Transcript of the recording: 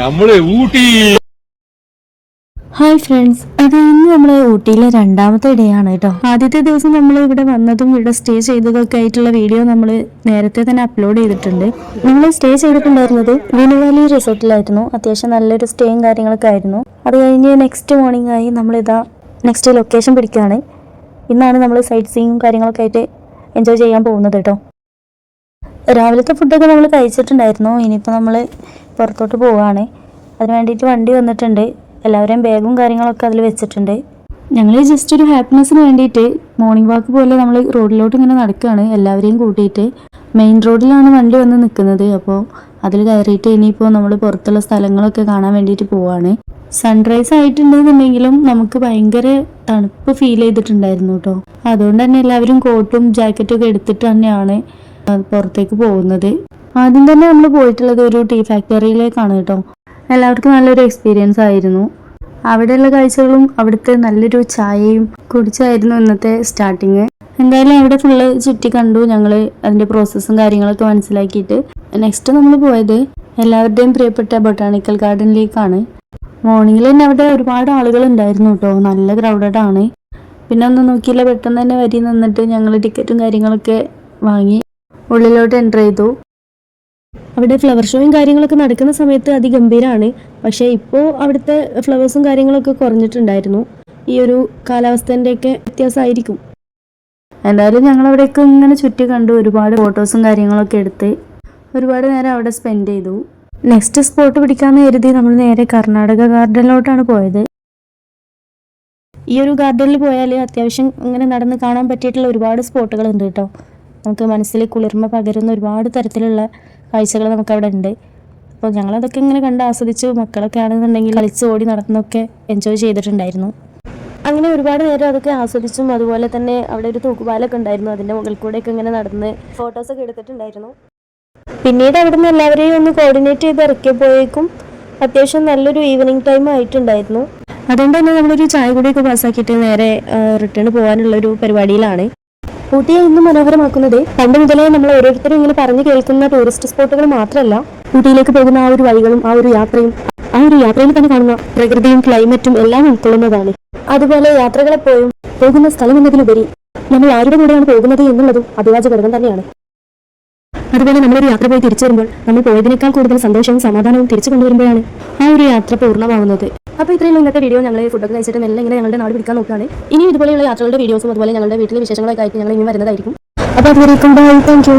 നമ്മൾ Ooty. Hi friends അത് ഇന്ന് നമ്മൾ ഊട്ടിയിലെ രണ്ടാമത്തെ ഡേ ആണ് കേട്ടോ. ആദ്യത്തെ ദിവസം നമ്മൾ ഇവിടെ വന്നതും ഇവിടെ സ്റ്റേ ചെയ്തതൊക്കെ ആയിട്ടുള്ള വീഡിയോ നമ്മൾ നേരത്തെ തന്നെ അപ്ലോഡ് ചെയ്തിട്ടുണ്ട്. നമ്മൾ സ്റ്റേ ചെയ്തിട്ടുണ്ടായിരുന്നത് വിനുവാലി റിസോർട്ടിലായിരുന്നു. അത്യാവശ്യം നല്ലൊരു സ്റ്റേയും കാര്യങ്ങളൊക്കെ ആയിരുന്നു. അത് കഴിഞ്ഞ് നെക്സ്റ്റ് മോർണിംഗ് ആയി നമ്മൾ ഇതാ നെക്സ്റ്റ് ലൊക്കേഷൻ പിടിക്കുകയാണ് ഇന്നാണ് നമ്മൾ സൈറ്റ് സീയും കാര്യങ്ങളൊക്കെ ആയിട്ട് എൻജോയ് ചെയ്യാൻ പോകുന്നത് കേട്ടോ. രാവിലത്തെ ഫുഡൊക്കെ നമ്മൾ കഴിച്ചിട്ടുണ്ടായിരുന്നു. ഇനിയിപ്പോൾ നമ്മൾ പുറത്തോട്ട് പോവുകയാണ് അതിന് വേണ്ടിയിട്ട് വണ്ടി വന്നിട്ടുണ്ട്. എല്ലാവരെയും ബാഗും കാര്യങ്ങളൊക്കെ അതിൽ വെച്ചിട്ടുണ്ട്. ഞങ്ങൾ ജസ്റ്റ് ഒരു ഹാപ്പിനെസ്സിന് വേണ്ടിയിട്ട് മോർണിംഗ് വാക്ക് പോലെ നമ്മൾ റോഡിലോട്ട് ഇങ്ങനെ നടക്കുകയാണ് എല്ലാവരെയും കൂട്ടിയിട്ട്. മെയിൻ റോഡിലാണ് വണ്ടി വന്ന് നിൽക്കുന്നത് അപ്പോൾ അതിൽ കയറിയിട്ട് ഇനിയിപ്പോൾ നമ്മൾ പുറത്തുള്ള സ്ഥലങ്ങളൊക്കെ കാണാൻ വേണ്ടിയിട്ട് പോവാണ്. സൺറൈസ് ആയിട്ടുണ്ടെന്നുണ്ടെങ്കിലും നമുക്ക് ഭയങ്കര തണുപ്പ് ഫീൽ ചെയ്തിട്ടുണ്ടായിരുന്നു കേട്ടോ അതുകൊണ്ട് തന്നെ എല്ലാവരും കോട്ടും ജാക്കറ്റും ഒക്കെ എടുത്തിട്ട് തന്നെയാണ് പുറത്തേക്ക് പോകുന്നത്. ആദ്യം തന്നെ നമ്മൾ പോയിട്ടുള്ളത് ഒരു ടീ ഫാക്ടറിയിലേക്കാണ് കേട്ടോ. എല്ലാവർക്കും നല്ലൊരു എക്സ്പീരിയൻസ് ആയിരുന്നു. അവിടെയുള്ള കാഴ്ചകളും അവിടുത്തെ നല്ലൊരു ചായയും കുടിച്ചായിരുന്നു ഇന്നത്തെ സ്റ്റാർട്ടിങ് എന്തായാലും അവിടെ ഫുള്ള് ചുറ്റി കണ്ടു ഞങ്ങൾ അതിന്റെ പ്രോസസ്സും കാര്യങ്ങളൊക്കെ മനസ്സിലാക്കിയിട്ട്. നെക്സ്റ്റ് നമ്മൾ പോയത് എല്ലാവരുടെയും പ്രിയപ്പെട്ട ബൊട്ടാണിക്കൽ ഗാർഡനിലേക്കാണ് മോർണിംഗിൽ തന്നെ അവിടെ ഒരുപാട് ആളുകൾ ഉണ്ടായിരുന്നു കേട്ടോ. നല്ല ക്രൗഡഡ് ആണ്. പിന്നെ ഒന്നും നോക്കിയില്ല പെട്ടെന്ന് തന്നെ വരി നിന്നിട്ട് ഞങ്ങൾ ടിക്കറ്റും കാര്യങ്ങളൊക്കെ വാങ്ങി. ഉള്ളിലോട്ട് എന്റർ ചെയ്തു. അവിടെ ഫ്ലവർ ഷോയും കാര്യങ്ങളൊക്കെ നടക്കുന്ന സമയത്ത് അതിഗംഭീരമാണ് പക്ഷേ ഇപ്പോൾ അവിടുത്തെ ഫ്ലവേഴ്സും കാര്യങ്ങളൊക്കെ കുറഞ്ഞിട്ടുണ്ടായിരുന്നു. ഈ ഒരു കാലാവസ്ഥേന്റെയൊക്കെ വ്യത്യാസമായിരിക്കും. എന്തായാലും ഞങ്ങൾ അവിടെയൊക്കെ ഇങ്ങനെ ചുറ്റി കണ്ടു ഒരുപാട് ഫോട്ടോസും കാര്യങ്ങളൊക്കെ എടുത്ത് ഒരുപാട് നേരം അവിടെ സ്പെൻഡ് ചെയ്തു. നെക്സ്റ്റ് സ്പോട്ട് പിടിക്കാമെന്ന് കരുതി നമ്മൾ നേരെ കർണാടക ഗാർഡനിലോട്ടാണ് പോയത്. ഈ ഒരു ഗാർഡനിൽ പോയാൽ അത്യാവശ്യം ഇങ്ങനെ നടന്ന് കാണാൻ പറ്റിയിട്ടുള്ള ഒരുപാട് സ്പോട്ടുകൾ ഉണ്ട് കേട്ടോ. നമുക്ക് മനസ്സിൽ കുളിർമ പകരുന്ന ഒരുപാട് തരത്തിലുള്ള കാഴ്ചകൾ നമുക്ക് അവിടെ ഉണ്ട്. അപ്പോൾ ഞങ്ങളതൊക്കെ ഇങ്ങനെ കണ്ട് ആസ്വദിച്ചു. മക്കളൊക്കെ ആണെന്നുണ്ടെങ്കിൽ കളിച്ച് ഓടി നടന്നൊക്കെ എൻജോയ് ചെയ്തിട്ടുണ്ടായിരുന്നു. അങ്ങനെ ഒരുപാട് നേരം അതൊക്കെ ആസ്വദിച്ചും അതുപോലെ തന്നെ അവിടെ ഒരു തൂക്കുപാലൊക്കെ ഉണ്ടായിരുന്നു. അതിന്റെ മുകളിൽ കൂടെയൊക്കെ ഇങ്ങനെ നടന്ന് ഫോട്ടോസൊക്കെ എടുത്തിട്ടുണ്ടായിരുന്നു. പിന്നീട് അവിടുന്ന് എല്ലാവരെയും ഒന്ന് കോർഡിനേറ്റ് ചെയ്ത് ഇറക്കിയപ്പോഴേക്കും അത്യാവശ്യം നല്ലൊരു ഈവനിങ് ടൈം ആയിട്ടുണ്ടായിരുന്നു. അതുകൊണ്ട് തന്നെ നമ്മളൊരു ചായ കൂടിയൊക്കെ പാസ്സാക്കിയിട്ട് നേരെ റിട്ടേൺ പോകാനുള്ള ഒരു പരിപാടിയിലാണ്. ഊട്ടിയെ ഇന്ന് മനോഹരമാക്കുന്നത് പണ്ട് മുതലേ നമ്മൾ ഓരോരുത്തരും ഇങ്ങനെ പറഞ്ഞു കേൾക്കുന്ന ടൂറിസ്റ്റ് സ്പോട്ടുകൾ മാത്രമല്ല ഊട്ടിയിലേക്ക് പോകുന്ന ആ ഒരു വഴികളും ആ ഒരു യാത്രയും ആ ഒരു യാത്രയിൽ തന്നെ കാണുന്ന പ്രകൃതിയും ക്ലൈമറ്റും എല്ലാം ഉൾക്കൊള്ളുന്നതാണ്. അതുപോലെ യാത്രകളെപ്പോഴും പോകുന്ന സ്ഥലം എന്നതിലുപരി നമ്മൾ ആരുടെ കൂടെയാണ് പോകുന്നത് എന്നുള്ളതും അഭിവാച ഘടകം തന്നെയാണ്. അതുപോലെ നമ്മളൊരു യാത്ര പോയി തിരിച്ചു വരുമ്പോൾ നമ്മൾ പോയതിനേക്കാൾ കൂടുതൽ സന്തോഷവും സമാധാനവും തിരിച്ചു കൊണ്ടുവരുമ്പോഴാണ് ആ ഒരു യാത്ര പൂർണമാവുന്നത്. അപ്പോൾ ഇത്രയും ഇന്നത്തെ വീഡിയോ ഞങ്ങൾ ഫുഡൊക്കെ കഴിച്ചിട്ട് മെല്ലെ ഇങ്ങനെ ഞങ്ങളുടെ നാട് പിടിക്കാൻ നോക്കുകയാണ്. ഇനി ഇതുപോലെയുള്ള യാത്രകളുടെ വീഡിയോസും അതുപോലെ ഞങ്ങളുടെ വീട്ടിലെ വിശേഷങ്ങളൊക്കെ ആയിട്ട് ഞങ്ങൾ ഇനി വരുന്നതായിരിക്കും. അപ്പോൾ അതുവരെ ബൈ താങ്ക് യു